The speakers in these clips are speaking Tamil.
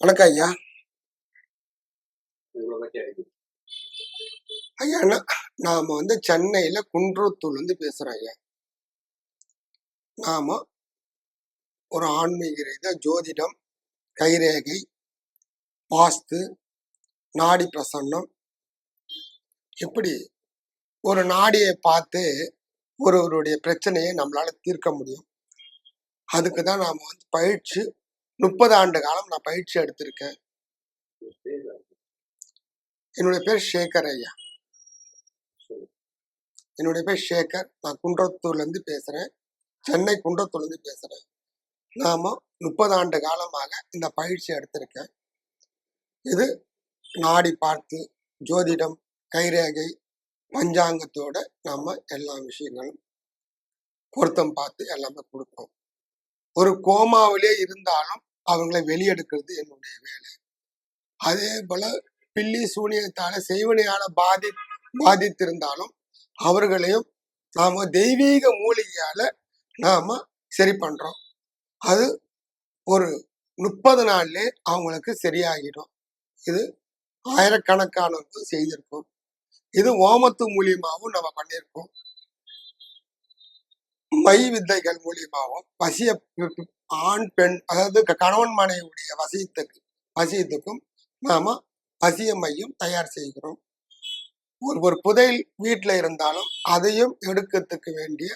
வணக்கம் ஐயா. ஐயா நாம வந்து சென்னையில குன்றத்தூர்ல இருந்து பேசுறோம் ஐயா. நாம ஒரு ஆன்மீக ரீதியா ஜோதிடம் கைரேகை வாஸ்து நாடி பிரசன்னம். இப்படி ஒரு நாடியை பார்த்து ஒருவருடைய பிரச்சனையை நம்மளால தீர்க்க முடியும். அதுக்கு தான் நாம வந்து பயிற்சி முப்பது ஆண்டு காலம் நான் பயிற்சி எடுத்திருக்கேன். என்னுடைய பேர் சேகர் ஐயா. என்னுடைய பேர் சேகர். நான் குன்றத்தூர்லேருந்து பேசுகிறேன் சென்னை குன்றத்தூர்லேருந்து பேசுகிறேன் நாம் முப்பது ஆண்டு காலமாக இந்த பயிற்சி எடுத்திருக்கேன். இது நாடி பார்த்து ஜோதிடம் கைரேகை பஞ்சாங்கத்தோட நம்ம எல்லா விஷயங்களும் பொருத்தம் பார்த்து எல்லாமே கொடுப்போம். ஒரு கோமாவிலே இருந்தாலும் அவங்களை வெளியெடுக்கிறது என்னுடைய வேலை. அதே போல பில்லி சூனியத்தால செய்வனையால பாதி பாதித்திருந்தாலும் அவர்களையும் நாம தெய்வீக மூலிகையால நாம சரி பண்றோம். அது ஒரு முப்பது நாள்லே அவங்களுக்கு சரியாகிடும். இது ஆயிரக்கணக்கானவங்க செய்திருக்கோம். இது ஓமத்து மூலியமாகவும் நம்ம பண்ணியிருக்கோம் மை வித்தைகள் மூலியமாகவும் பசிய ஆண் பெண் அதாவது கணவன் மனைவியுடைய வசியத்துக்கு வசியத்துக்கும் நாம பசிய மையம் தயார் செய்கிறோம். ஒரு ஒரு புதையல் வீட்டில் இருந்தாலும் அதையும் எடுக்கிறதுக்கு வேண்டிய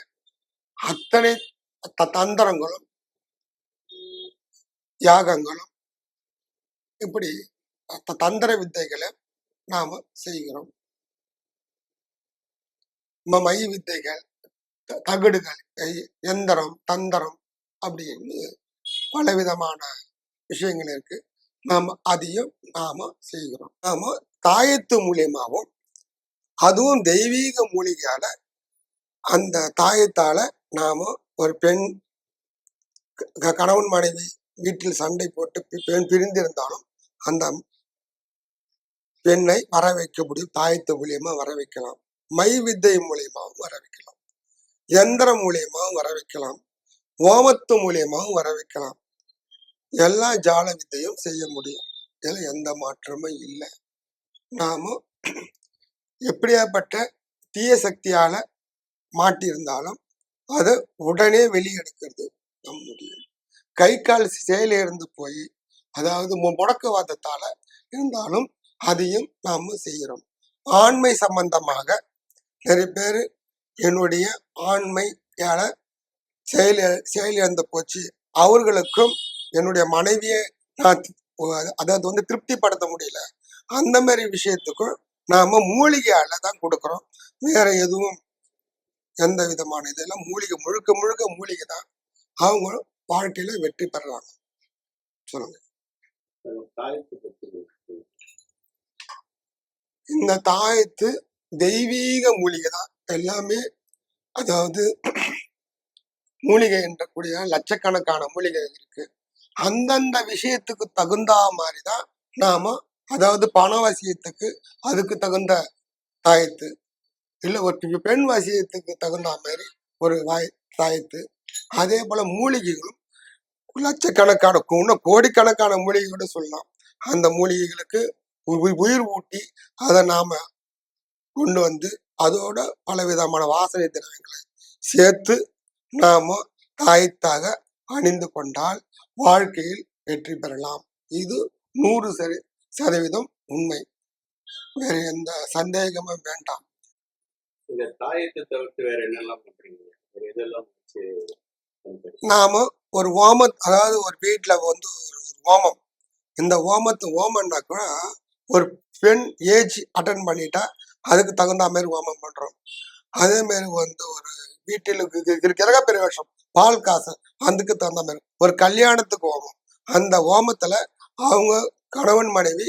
அத்தனை தந்திரங்களும் யாகங்களும் இப்படி தந்திர வித்தைகளை நாம செய்கிறோம். நம்ம மை வித்தைகள் தகடுகள் எந்திரம் தந்திரம் அப்படின்னு பலவிதமான விஷயங்கள் இருக்கு. நாம அதையும் நாம செய்கிறோம். நாம தாயத்து மூலியமாகவும் அதுவும் தெய்வீக மூலிகையால அந்த தாயத்தால நாம ஒரு பெண் க- கணவன் மனைவி வீட்டில் சண்டை போட்டு பி- பெண் பிரிந்திருந்தாலும் அந்த பெண்ணை வர வைக்க முடியும். தாயத்து மூலியமா வர வைக்கலாம் மை வித்தை மூலியமாகவும் வர வைக்கலாம் எந்திரம் மூலியமாகவும் வர வைக்கலாம். ஓமத்து மூலியமாகவும் வர வைக்கலாம். எல்லா ஜால வித்தையும் செய்ய முடியும். இதில் எந்த மாற்றமும் இல்லை. நாம எப்படியாப்பட்ட தீய சக்தியால மாட்டியிருந்தாலும் அதை உடனே வெளியெடுக்கிறது நம்ம முடியும் கை கால் செயலிழந்து போய் அதாவது முடக்குவாதத்தால இருந்தாலும் அதையும் நாம செய்கிறோம் ஆண்மை சம்பந்தமாக நிறைய பேர் என்னுடைய ஆண்மையால செயல் செயலிழந்து போச்சு. அவர்களுக்கும் என்னுடைய மனைவியை நான் அதாவது வந்து திருப்திப்படுத்த முடியல. அந்த மாதிரி விஷயத்துக்கும் நாம மூலிகையால தான் கொடுக்குறோம். வேற எதுவும் எந்த விதமான இதெல்லாம் மூலிகை முழுக்க முழுக்க மூலிகை தான் அவங்க வாழ்க்கையில வெற்றி பெறலாம். சொல்லுங்க. இந்த தாயத்து தெய்வீக மூலிகை தான். எல்லாமே அதாவது மூலிகை என்றக்கூடிய லட்சக்கணக்கான மூலிகை இருக்கு. அந்தந்த விஷயத்துக்கு தகுந்தா மாதிரி தான் நாம அதாவது பணவசியத்துக்கு அதுக்கு தகுந்த தாயத்து இல்லை ஒரு பெண் வசியத்துக்கு தகுந்த மாதிரி ஒரு வாய் தாயத்து அதே போல மூலிகைகளும் லட்சக்கணக்கான இன்னும் கோடிக்கணக்கான மூலிகையோட சொல்லலாம். அந்த மூலிகைகளுக்கு உயிர் ஊட்டி அதை நாம கொண்டு வந்து அதோட பலவிதமான வாசனை திரவியங்களை சேர்த்து நாம தாயத்தாக அணிந்து கொண்டால் வாழ்க்கையில் வெற்றி பெறலாம். இது நூறு சரி சதவீதம் உண்மை. வேற எந்த சந்தேகமும் வேண்டாம். இந்த தாயத்தை தவிர்த்து வேற என்னெல்லாம் பண்றீங்க? நாம ஒரு ஓமம் அதாவது ஒரு வீட்டுல வந்து ஒரு ஒரு ஓமம். இந்த ஓமத்து ஓமம்னா கூட ஒரு பெண் ஏஜ் அட்டன் பண்ணிட்டா அதுக்கு தகுந்த மாதிரி ஓமம் பண்றோம். அதே மாதிரி வந்து ஒரு வீட்டில் கிரக பிரவேசம் பால் காசு அதுக்கு தகுந்த மாதிரி. ஒரு கல்யாணத்துக்கு ஓமம். அந்த ஓமத்துல அவங்க கணவன் மனைவி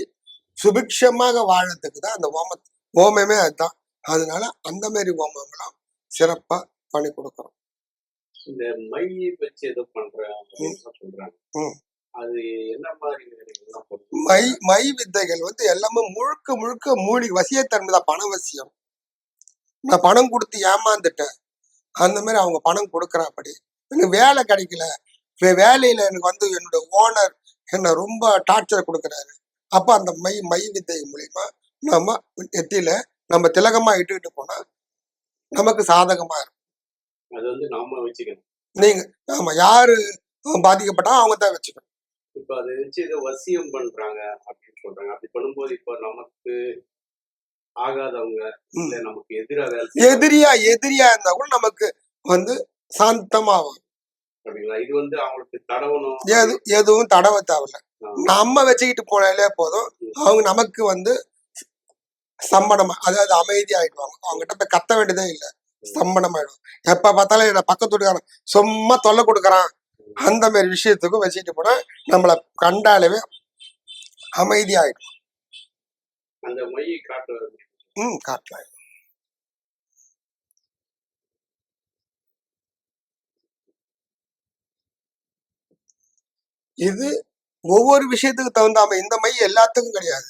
சுபிக்ஷமாக வாழறதுக்கு தான் அந்த ஓம ஓமமே அதுதான். அதனால அந்த மாதிரி ஓமம்லாம் சிறப்பா பண்ணி கொடுக்குறோம். இந்த மை வச்சு ஏதோ ம். அது என்ன மாதிரி? மை மை வித்தைகள் வந்து எல்லாமே முழுக்க முழுக்க மூலிகை வசியத்தன்மை தான் பண வசியம். நான் பணம் கொடுத்து ஏமாந்துட்டேன். அந்த மாதிரி அவங்க பணம் கொடுக்குறாப்படி எனக்கு வேலை கிடைக்கல. வேலையில எனக்கு வந்து என்னோட ஓனர் என்ன ரொம்ப டார்ச்சர் கொடுக்குறாரு. அப்ப அந்த மை மை வித்தை மூலியமா நம்ம நெத்தியில நம்ம திலகமா இட்டுக்கிட்டு போனா நமக்கு சாதகமா இருக்கும். அது வந்து நாம வச்சுக்கணும். நீங்க ஆமா யாரு பாதிக்கப்பட்டா அவங்க தான் வச்சுக்கணும். இப்ப அதை வச்சு இதை வசியம் பண்றாங்க அப்படின்னு சொல்றாங்க. அப்படி பண்ணும்போது இப்ப நமக்கு ஆகாதவங்க. இல்ல நமக்கு எதிரா வேலை செய்றவங்க எதிரியா எதிரியா இருந்தா கூட நமக்கு வந்து சாந்தமாகும். அப்படிங்களா? இது வந்து அவங்களுக்கு தடவணும் எது எதுவும் தடவை தேவையில்ல. நம்ம வச்சுக்கிட்டு போனாலே போதும். அவங்க நமக்கு வந்து சம்மணம் அதாவது அமைதி ஆயிடுவாங்க அவங்ககிட்ட போய் கத்த வேண்டியதே இல்லை. சம்மணம் ஆயிடும் எப்ப பார்த்தாலும் என்ன பக்கத்து வீட்டுக்காரன் சும்மா தொல்லை கொடுக்குறான். அந்த மாதிரி விஷயத்துக்கும் வச்சுட்டு போனா நம்மளை கண்டாலவே அமைதி ஆயிடும் அந்த மையை காட்டுறது. ம் காட்டலாம். இது ஒவ்வொரு விஷயத்துக்கு தகுந்தாம இந்த மை எல்லாத்துக்கும் கிடையாது.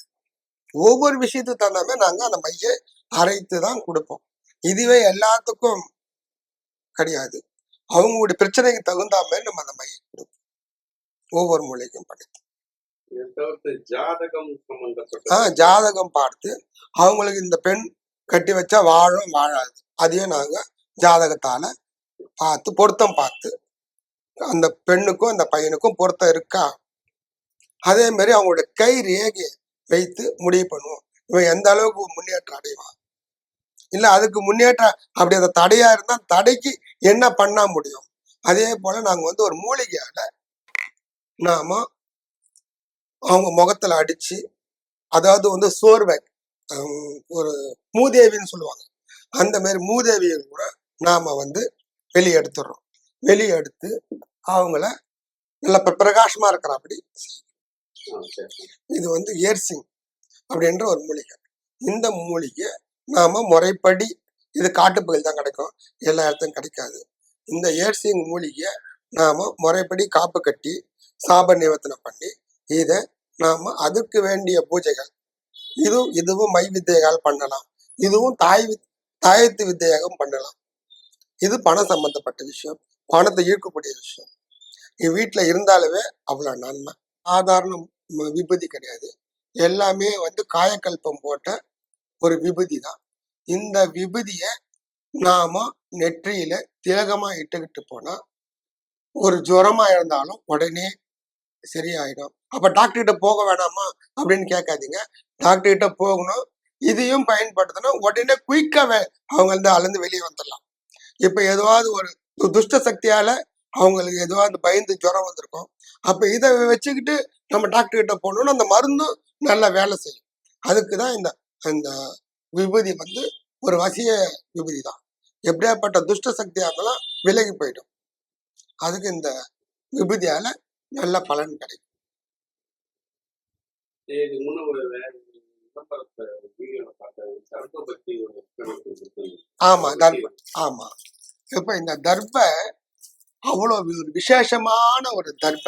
ஒவ்வொரு விஷயத்துக்கு தகுந்தாம நாங்க அந்த மையை அரைத்து தான் கொடுப்போம். இதுவே எல்லாத்துக்கும் கிடையாது. அவங்களுடைய பிரச்சனைக்கு தகுந்தாம நம்ம அந்த மையை கொடுப்போம் ஒவ்வொரு மூலைக்கும் தவிர்த்து ஜாதகம் பார்த்து அவங்களுக்கு இந்த பெண் கட்டி வச்சா வாழும் வாழாது. அதையும் நாங்க ஜாதகத்தால பார்த்து பொருத்தம் பார்த்து அந்த பெண்ணுக்கும் அந்த பையனுக்கும் பொருத்தம் இருக்கா? அதே மாதிரி அவங்களுடைய கை ரேகையை வைத்து முடிவு பண்ணுவோம். இவன் எந்த அளவுக்கு முன்னேற்றம் அடைவான்? இல்ல அதுக்கு முன்னேற்றம் அப்படி அந்த தடையா இருந்தா தடைக்கு என்ன பண்ண முடியும்? அதே போல நாங்க வந்து ஒரு மூலிகையால நாம அவங்க முகத்துல அடிச்சு அதாவது வந்து சோர்வை ஒரு மூதேவின்னு சொல்லுவாங்க. அந்த மாதிரி மூதேவியை கூட நாம வந்து வெளியே எடுத்துடுறோம். வெளியே எடுத்து அவங்கள நல்ல பிரகாசமா இருக்கிறாப்படி இது வந்து ஏர்சிங் அப்படின்ற ஒரு மூலிகை. இந்த மூலிகை நாம முறைப்படி இது காட்டுப்பகுதியில் தான் கிடைக்கும். எல்லா இடத்தும் கிடைக்காது. இந்த ஏர்சிங் மூலிகையை நாம முறைப்படி காப்பு கட்டி சாப நிவர்த்தனை பண்ணி இதை நாம அதுக்கு வேண்டிய பூஜைகள் இதுவும் இதுவும் மை வித்தையால் பண்ணலாம். இதுவும் தாய் வித்- தாயத்து வித்தையாகவும் பண்ணலாம். இது பணம் சம்பந்தப்பட்ட விஷயம். பணத்தை ஈர்க்கக்கூடிய விஷயம். இது வீட்டில் இருந்தாலுமே அவ்வளோ நன்மை. சாதாரண விபதி விபூதி கிடையாது. எல்லாமே வந்து காயக்கல்பம் போட்ட ஒரு விபூதி தான். இந்த விபதிய நாம நெற்றியில திலகமா இட்டுக்கிட்டு போனா ஒரு ஜுரமா இருந்தாலும் உடனே சரியாயிடும். அப்ப டாக்டர் கிட்ட போக வேணாமா அப்படின்னு கேட்காதீங்க. டாக்டர் கிட்ட போகணும். இதையும் பயன்படுத்தினா உடனே குயிக்காக அவங்க வந்து அளந்து வெளியே வந்துடலாம். இப்ப எதுவாவது ஒரு துஷ்ட சக்தியால அவங்களுக்கு எதுவாவது பயந்து ஜுரம் வந்திருக்கும். அப்ப இதை வச்சுக்கிட்டு நம்ம டாக்டர் கிட்ட அந்த மருந்தும் நல்லா வேலை செய்யும். அதுக்கு தான் இந்த இந்த விபூதி வந்து ஒரு வசிய விபூதி தான் எப்படியாப்பட்ட துஷ்ட சக்தியா இருந்தாலும் விலகி போயிடும். அதுக்கு இந்த விபூதியால நல்ல பலன் கிடைக்கும். ஆமா தர்ப ஆமா. இப்ப இந்த தர்ப அவ்வளோ ஒரு விசேஷமான ஒரு தர்ப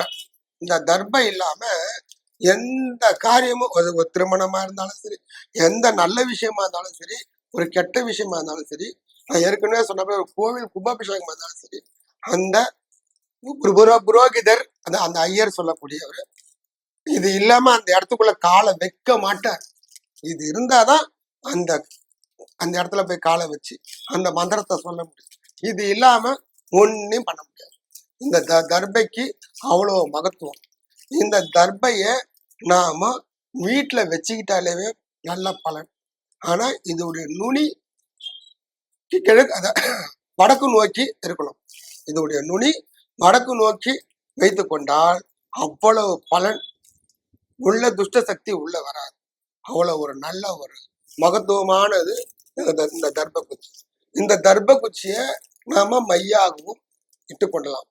இந்த தர்ப இல்லாம எந்த காரியமும் ஒரு ஒரு திருமணமா இருந்தாலும் சரி எந்த நல்ல விஷயமா இருந்தாலும் சரி ஒரு கெட்ட விஷயமா இருந்தாலும் சரி நான் ஏற்கனவே சொன்ன ஒரு கோவில் கும்பாபிஷேகமா இருந்தாலும் சரி அந்த புரோ புரோகிதர் அந்த அந்த ஐயர் சொல்லக்கூடியவர் இது இல்லாம அந்த இடத்துக்குள்ள காலை வைக்க மாட்டார். இது இருந்தாதான் அந்த அந்த இடத்துல போய் காலை வச்சு அந்த மந்திரத்தை சொல்ல முடியும். இது இல்லாம ஒன்றும் பண்ண முடியாது. இந்த த தர்பைக்கு அவ்வளோ மகத்துவம். இந்த தர்பைய நாம வீட்டில் வச்சுக்கிட்டாலேவே நல்ல பலன். ஆனா இதோடைய நுனி கிழக்கு அத வடக்கு நோக்கி இருக்கணும். இதோடைய நுனி வடக்கு நோக்கி வைத்து கொண்டால் அவ்வளவு பலன் உள்ள துஷ்ட சக்தி உள்ள வராது. அவ்வளவு ஒரு நல்ல ஒரு மகத்துவமானது இந்த தர்ப்பக்குச்சி தர்ப குச்சி இந்த தர்ப குச்சியை நாம மையாகவும் இட்டுக்கொள்ளலாம்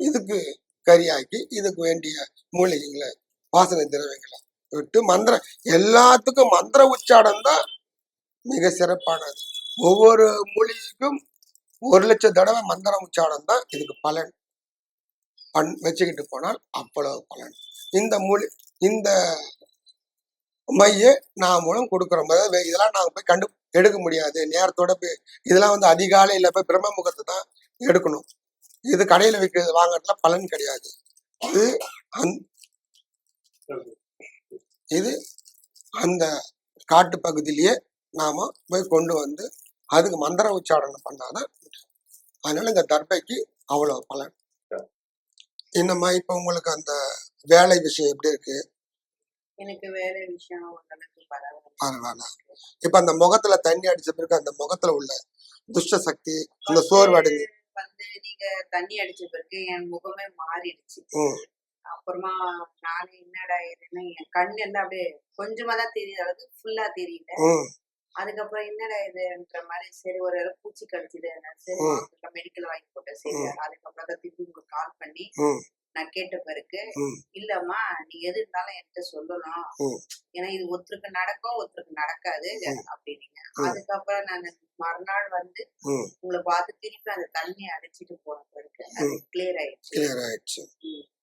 இதுக்கு கரியாக்கி இதுக்கு வேண்டிய மூலிகைகளை வாசனை திரவியங்களை விட்டு மந்திரம் எல்லாத்துக்கும் மந்திர உச்சாடம் தான் மிக சிறப்பானது. ஒவ்வொரு மூலிகைக்கும் ஒரு லட்சம் தடவை மந்திரம் உச்சாடம் தான் இதுக்கு பலன். பண் வச்சுக்கிட்டு போனால் அவ்வளவு பலன். இந்த மூலி இந்த மைய நாமளும் கொடுக்குறோம். அதாவது இதெல்லாம் நாங்கள் போய் கண்டு எடுக்க முடியாது. நேரத்தோட போய் இதெல்லாம் வந்து அதிகாலையில் போய் பிரம்ம முகத்தை தான் எடுக்கணும். இது கடையில் விற்கிறது வாங்குறதுல பலன் கிடையாது. இது அந் இது அந்த காட்டு பகுதியிலேயே நாம போய் கொண்டு வந்து அதுக்கு மந்திர உச்சாரணம் பண்ணாதான் அதனால இந்த தர்பைக்கு அவ்வளவு பலன். என்னம்மா இப்ப உங்களுக்கு அந்த வேலை விஷயம் எப்படி இருக்கு? எனக்கு வேற விஷயம் பரவாயில்ல. இப்ப அந்த முகத்துல தண்ணி அடிச்ச பிறகு அந்த முகத்துல உள்ள துஷ்ட சக்தி அந்த சோர்வடைஞ்சு வந்து நீங்க தண்ணி அடிச்ச பிறகு என் முகமே மாறிடுச்சு. அப்புறமா நானே என்னடா இதுன்னு என் கண் எல்லாம் அப்படியே கொஞ்சமா தான் தெரியுது. அளவுக்கு ஃபுல்லா தெரியல. அதுக்கப்புறம் என்னடா இதுன்ற மாதிரி சரி ஒரு இடம் பூச்சி கடிச்சது. சரி. மெடிக்கல் வாங்கி போட்டேன். சரி. அதுக்கப்புறம் தான் திருப்பி உங்களுக்கு கால் பண்ணி நான் கேட்ட பிறகு. இல்லம்மா நீ எது இருந்தாலும் என்கிட்ட சொல்லணும். ஏன்னா இது ஒருத்தருக்கு நடக்கும் ஒருத்தருக்கு நடக்காது. அப்படின்னீங்க. அதுக்கப்புறம் நான் மறுநாள் வந்து. உங்களை பார்த்து திருப்பி அந்த தண்ணி அடிச்சிட்டு போன பிறகு அது. கிளியர் ஆயிடுச்சு clear ஆயிடுச்சு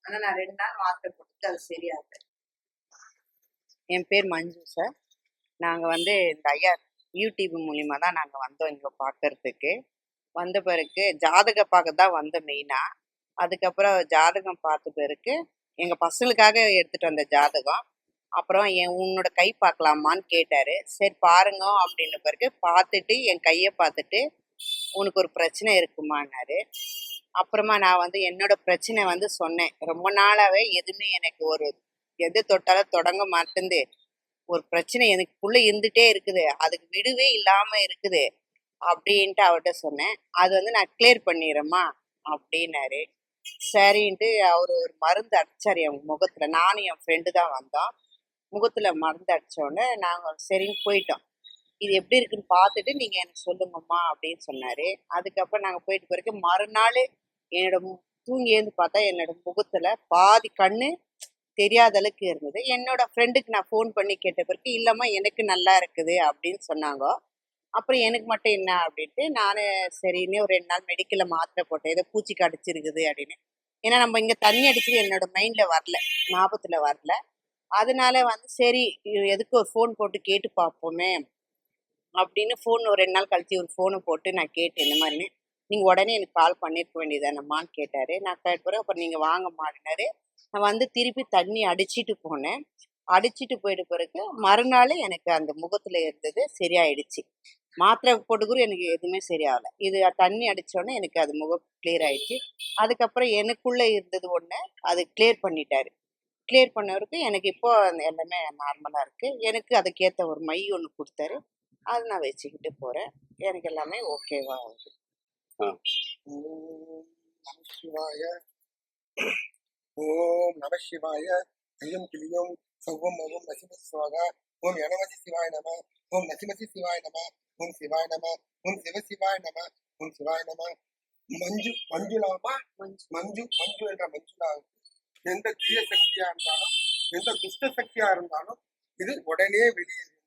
ஆனா நான் ரெண்டு நாள் மாத்திரை போட்டு அது சரியாகல என் பேர் மஞ்சு சார் நாங்க வந்து இந்த ஐயா யூடியூப் மூலியமா தான் நாங்க வந்தோம் இங்க பார்க்கறதுக்கு வந்த பிறகு ஜாதக பார்க்க தான் வந்தோம் மெயினா அதுக்கப்புறம் ஜாதகம் பார்த்த பிறகு எங்கள் பசங்களுக்காக எடுத்துகிட்டு வந்த ஜாதகம் அப்புறம் என் உன்னோட கை பார்க்கலாமான்னு கேட்டார். சரி பாருங்க அப்படின்ன பிறகு பார்த்துட்டு என் கையை பார்த்துட்டு உனக்கு ஒரு பிரச்சனை இருக்குமான்னாரு. அப்புறமா நான் வந்து என்னோட பிரச்சனை வந்து சொன்னேன். ரொம்ப நாளாகவே எதுவுமே எனக்கு ஒரு எது தொட்டாலும் தொடங்க மாட்டேந்து ஒரு பிரச்சனை எனக்குள்ளே இருந்துட்டே இருக்குது. அதுக்கு விடுவே இல்லாமல் இருக்குது. அப்படின்ட்டு அவர்கிட்ட சொன்னேன். அது வந்து நான் கிளியர் பண்ணிடுறேம்மா அப்படின்னாரு. சரின்ட்டு அவர் ஒரு மருந்து அடிச்சார் என் முகத்துல. நானும் என் ஃப்ரெண்டு தான் வந்தோம். முகத்துல மருந்து அடிச்ச உடனே நாங்க சரின்னு போயிட்டோம். இது எப்படி இருக்குன்னு பார்த்துட்டு நீங்க எனக்கு சொல்லுங்கம்மா அப்படின்னு சொன்னாரு. அதுக்கப்புறம் நாங்க போயிட்டு பிறகு மறுநாள் என்னோட மு- தூங்கி எழுந்து பார்த்தா என்னோட முகத்துல பாதி கண்ணு தெரியாத அளவுக்கு இருந்தது. என்னோட ஃப்ரெண்டுக்கு நான் ஃபோன் பண்ணி கேட்ட பிறகு இல்லைம்மா எனக்கு நல்லா இருக்குது அப்படின்னு சொன்னாங்க. அப்புறம் எனக்கு மட்டும் என்ன அப்படின்ட்டு நான் சரின்னு ஒரு ரெண்டு நாள் மெடிக்கலில் மாத்திரை போட்டேன். ஏதோ பூச்சி கடிச்சிருக்குது அப்படின்னு. ஏன்னா நம்ம இங்கே தண்ணி அடிச்சது என்னோட மைண்டில் வரல. ஞாபகத்தில் வரல. அதனால வந்து சரி எதுக்கு ஒரு ஃபோன் போட்டு கேட்டு பார்ப்போமே அப்படின்னு ஃபோன் ஒரு ரெண்டு நாள் கழித்து ஒரு ஃபோனை போட்டு நான் கேட்டேன். இந்த மாதிரின்னு நீங்கள் உடனே எனக்கு கால் பண்ணியிருக்க வேண்டியதானம்மான்னு கேட்டார். நான் கேட்ட அப்புறம் நீங்கள் வாங்க மாட்டினாரு நான் வந்து திருப்பி தண்ணி அடிச்சிட்டு போனேன். அடிச்சிட்டு போயிட்டு பிறகு மறுநாள் எனக்கு அந்த முகத்தில் இருந்தது சரியாயிடுச்சு. மாத்திரை போட்டு கூட எனக்கு எதுவுமே சரியாகல. இது தண்ணி அடிச்ச உடனே எனக்கு அது முகம் கிளியர் ஆயிடுச்சு. அதுக்கப்புறம் எனக்குள்ள இருந்தது ஒண்ணு அது கிளியர் பண்ணிட்டாரு. கிளியர் பண்ணவருக்கு எனக்கு இப்போ அந்த எல்லாமே நார்மலா இருக்கு. எனக்கு அதுக்கேத்த ஒரு மை ஒன்று கொடுத்தாரு. அதை நான் வச்சுக்கிட்டு போறேன். எனக்கு எல்லாமே ஓகேவா இருக்கு ஓம் நம சிவாய ஓம் நம சிவாய. ஐயம் கிளியும் சௌவம் மவும் நசிம சிவாக. ஓம் யனமசி சிவாய நம ஓம் நசிமசி சிவாய நம ஓம் சிவாய நம ஓம் சிவ சிவாய நம ஓம் சிவாய நம. மஞ்சு மஞ்சுளாமா? மஞ்சு. மஞ்சு என்ற மஞ்சுளா எந்த தீய சக்தியா இருந்தாலும் எந்த துஷ்ட சக்தியா இருந்தாலும் இது உடனே வெளியேறும்.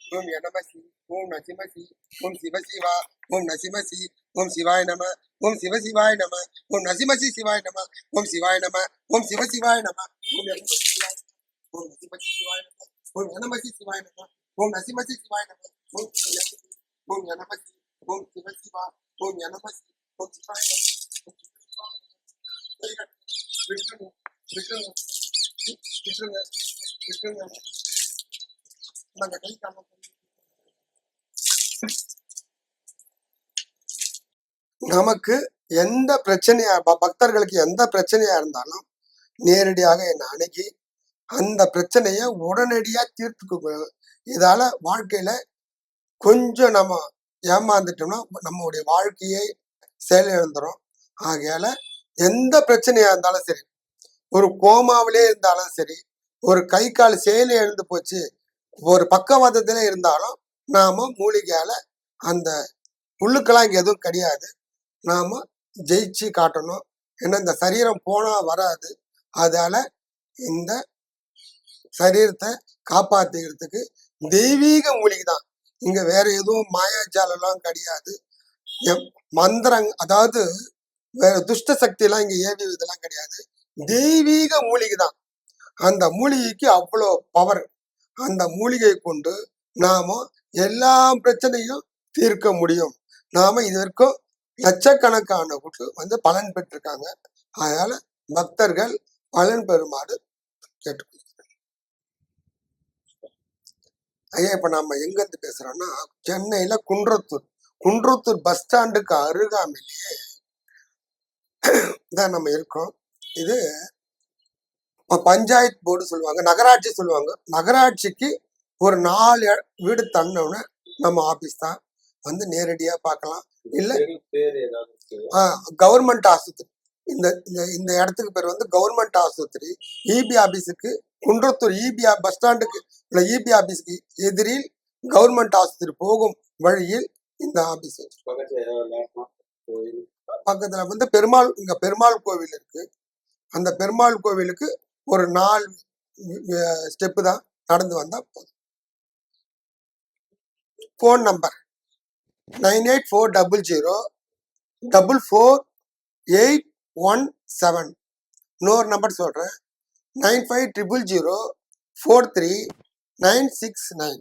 ஓம் யனமசி ஓம் நசிமசி ஓம் சிவசிவா ஓம் நசிமசி ஓம் சிவாய நம ஓம் சிவசிவாய நம ஓம் நசிமசி சிவாய நம ஓம் சிவாய நம ஓம் சிவசிவாய நம. ஓம் யனமசி சிவாய நம ஓம் நசிமசி சிவாய நம. ஓம் யனமசி சிவாய நம ஓம் நசிமசி சிவாய நம ஓம் யனமசி ஓம் யனமசி ஓம் சிவசிவா ஓம் யனமசி ஓம் சிவாய நம விட்டுருங்க விட்டுருங்க விட்டுருங்க விட்டுருங்க நாங்க கை காம நமக்கு எந்த பிரச்சனையா ப- பக்தர்களுக்கு எந்த பிரச்சனையா இருந்தாலும் நேரடியாக என்னை அணுகி அந்த பிரச்சனையை உடனடியா தீர்த்துக்க இதால வாழ்க்கையில கொஞ்சம் நம்ம ஏமாந்துட்டோம்னா நம்மளுடைய வாழ்க்கையை செயலிழந்துடும் ஆகையால எந்த பிரச்சனையா இருந்தாலும் சரி ஒரு கோமாவிலே இருந்தாலும் சரி ஒரு கை கால் செயலி எழுந்து போச்சு ஒரு பக்கவாதத்துல இருந்தாலும் நாம மூலிகையால அந்த புல்லுக்கெல்லாம் இங்கே எதுவும் கிடையாது. நாம ஜெயிச்சு காட்டணும். ஏன்னா இந்த சரீரம் போனா வராது. அதால இந்த சரீரத்தை காப்பாற்றிக்கிறதுக்கு தெய்வீக மூலிகை தான் இங்க வேற எதுவும் மாயாஜாலெல்லாம் கிடையாது. எம்- மந்திரங் அதாவது வேற துஷ்ட சக்தி எல்லாம் இங்க ஏவி இதெல்லாம் கிடையாது. தெய்வீக மூலிகை தான் அந்த மூலிகைக்கு அவ்வளோ பவர் அந்த மூலிகை கொண்டு நாம எல்லா பிரச்சனையும் தீர்க்க முடியும். நாம இது வரைக்கும் லட்சக்கணக்கான கூட்டு வந்து பலன் பெற்றிருக்காங்க. அதனால பக்தர்கள் பலன் பெறுமாறு கேட்டுக்கொள்கிறேன். ஐயா இப்ப நம்ம எங்க இருந்து பேசுறோம்னா சென்னையில குன்றத்தூர். குன்றத்தூர் பஸ் ஸ்டாண்டுக்கு அருகாமையிலேயே தான் நம்ம இருக்கோம். இது பஞ்சாயத்து போர்டு சொல்லுவாங்க நகராட்சி சொல்லுவாங்க. நகராட்சிக்கு ஒரு நாலு வீடு தந்தோடனே நம்ம ஆபீஸ் தான். வந்து நேரடியா பார்க்கலாம். இல்ல கவர்மெண்ட் ஆஸ்பத்திரி. இந்த இந்த இந்த இடத்துக்கு பேர் வந்து கவர்மெண்ட் ஆஸ்பத்திரி. இபி ஆபீஸுக்கு குன்றத்தூர் இபி பஸ் ஸ்டாண்டுக்கு உள்ள இபி ஆபீஸ்க்கு எதிரில் கவர்மெண்ட் ஆஸ்பத்திரி போகும் வழியில் இந்த ஆபீஸ் பக்கத்துல பக்கத்துல வந்து பெருமாள் இங்க பெருமாள் கோவில் இருக்கு. அந்த பெருமாள் கோவிலுக்கு ஒரு நாலு ஸ்டெப்பு தான் நடந்து வந்தா போதும். Phone number nine eight four double zero double four eight one seven இன்னொரு நம்பர் சொல்கிறேன் nine five triple zero four three nine six nine